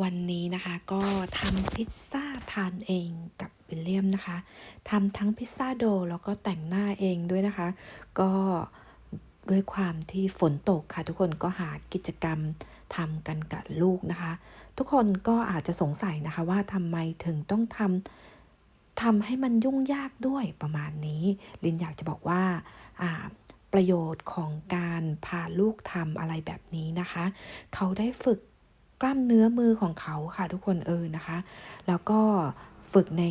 วันนี้นะคะก็ทำพิซซ่าทานเองกับวิลเลียมนะคะทำทั้งพิซซ่าโดแล้วก็แต่งหน้าเองด้วยนะคะ ก็ด้วยความที่ฝนตกค่ะ ทุกคนก็หากิจกรรมทำกันกับลูกนะคะ ทุกคนก็อาจจะสงสัยนะคะว่าทำไมถึงต้องทำทำให้มันยุ่งยากด้วยประมาณนี้ ลินอยากจะบอกว่าอ่าประโยชน์ของการพาลูกทำอะไรแบบนี้นะคะ เขาได้ฝึก กล้ามเนื้อมือของเขาค่ะทุกคนเออนะคะ แล้วก็ฝึกใน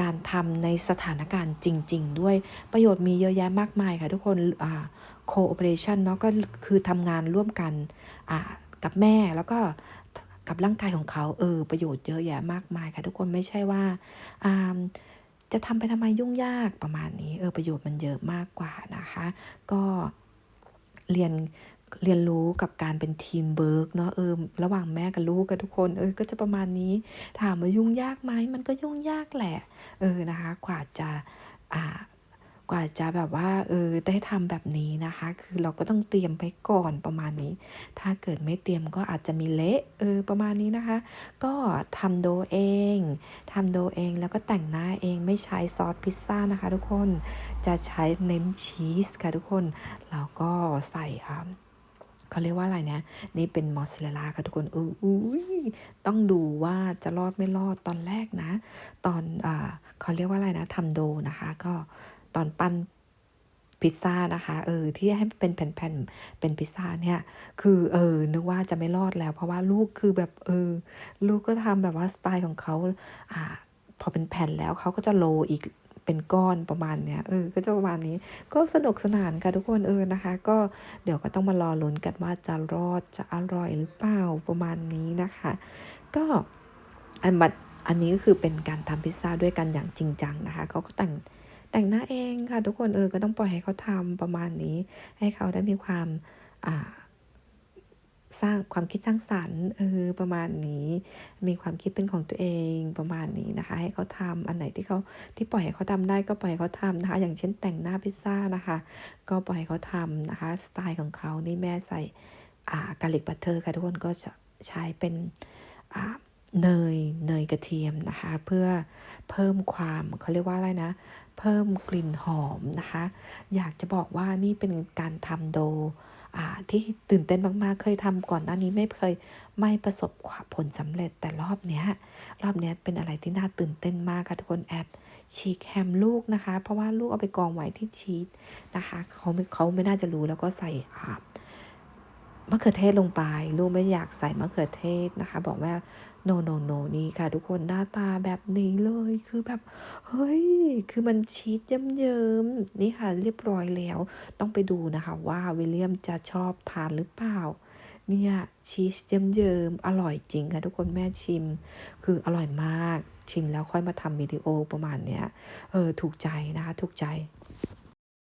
การทำในสถานการณ์จริง ๆ ด้วยประโยชน์มีเยอะแยะมากมายค่ะทุกคนอ่า cooperation เนาะก็คือทำงานร่วมกันอ่ากับแม่แล้วก็กับร่างกายของเขาเออประโยชน์เยอะแยะมากมายค่ะทุกคนไม่ใช่ว่าอ่าจะทำไปทำไมยุ่งยากประมาณนี้เออประโยชน์มันเยอะมากกว่านะคะ ก็เรียน เรียนรู้กับการเป็นทีมเบิร์กเนาะเออระหว่างแม่กับลูกกับทุกคนเออก็จะประมาณนี้ ถามว่ายุ่งยากไหมมันก็ยุ่งยากแหละ เออนะคะกว่าจะอ่ากว่าจะแบบว่าเออได้ทำแบบนี้นะคะ คือเราก็ต้องเตรียมไปก่อนประมาณนี้ ถ้าเกิดไม่เตรียมก็อาจจะมีเละเออประมาณนี้นะคะ ก็ทำโดเองทำโดเองแล้วก็แต่งหน้าเองไม่ใช้ซอสพิซซ่านะคะ ทุกคนจะใช้เน้นชีสค่ะทุกคนแล้วก็ใส่อ่า เขาเรียกว่าอะไรนะ นี่เป็นมอสซาเรลลาค่ะทุกคนเอออุ้ยต้องดูว่าจะรอดไม่รอดตอนแรกนะ ตอนอ่าเขาเรียกว่าอะไรนะทำโดนะคะ ก็ตอนปั้นพิซซ่านะคะเออที่ให้เป็นแผ่นๆเป็นพิซซ่าเนี่ย คือเออนึกว่าจะไม่รอดแล้ว เพราะว่าลูกคือแบบเออ ลูกก็ทำแบบว่าสไตล์ของเขาอ่าพอเป็นแผ่นแล้วเขาก็จะโรอีก เป็นก้อนประมาณเนี้ยเออก็จะประมาณนี้ก็สนุกสนานค่ะทุกคนเออนะคะ ก็เดี๋ยวก็ต้องมารอลุ้นกันว่าจะรอดจะอร่อยหรือเปล่าประมาณนี้นะคะ ก็อันบัดอันนี้ก็คือเป็นการทำพิซซ่าด้วยกันอย่างจริงจังนะคะเขาก็แต่งแต่งหน้าเองค่ะทุกคนเออก็ต้องปล่อยให้เขาทำประมาณนี้ ให้เขาได้มีความอ่า สร้างความคิดสร้างสรรค์เออประมาณนี้ มีความคิดเป็นของตัวเองประมาณนี้นะคะ ให้เขาทำอันไหนที่เขาที่ปล่อยให้เขาทำได้ก็ปล่อยให้เขาทำนะคะ อย่างเช่นแต่งหน้าพิซซ่านะคะ ก็ปล่อยให้เขาทำนะคะ สไตล์ของเขานี่แม่ใส่อ่ากาลิกบัตเตอร์ค่ะทุกคนก็ใช้เป็นอ่าเนยเนยกระเทียมนะคะ เพื่อเพิ่มความเขาเรียกว่าอะไรนะ เพิ่มกลิ่นหอมนะคะ อยากจะบอกว่านี่เป็นการทำโด ที่ตื่นเต้นมากๆ เคยทำก่อนหน้านี้ไม่เคยไม่ประสบความผลสำเร็จแต่รอบเนี้ยรอบเนี้ยเป็นอะไรที่น่าตื่นเต้นมากค่ะทุกคนแอบฉีกแฮมลูกนะคะ เพราะว่าลูกเอาไปกองไว้ที่ชีสนะคะเขาไม่เขาไม่น่าจะรู้แล้วก็ใส่อ่า มะเขือเทศลงไป ลูกไม่อยากใส่มะเขือเทศนะคะ บอกว่าโนโนโนนี่ค่ะ ทุกคนหน้าตาแบบนี้เลยคือแบบ เฮ้ย คือมันชีสเยิ้มๆนี่ค่ะ เรียบร้อยแล้ว ต้องไปดูนะคะ ว่าวิลเลียมจะชอบทานหรือเปล่า เนี่ยชีสเยิ้มๆอร่อยจริงค่ะทุกคนแม่ชิม คืออร่อยมากชิมแล้วค่อยมาทำวิดีโอประมาณเนี้ยเออถูกใจนะคะ ถูกใจ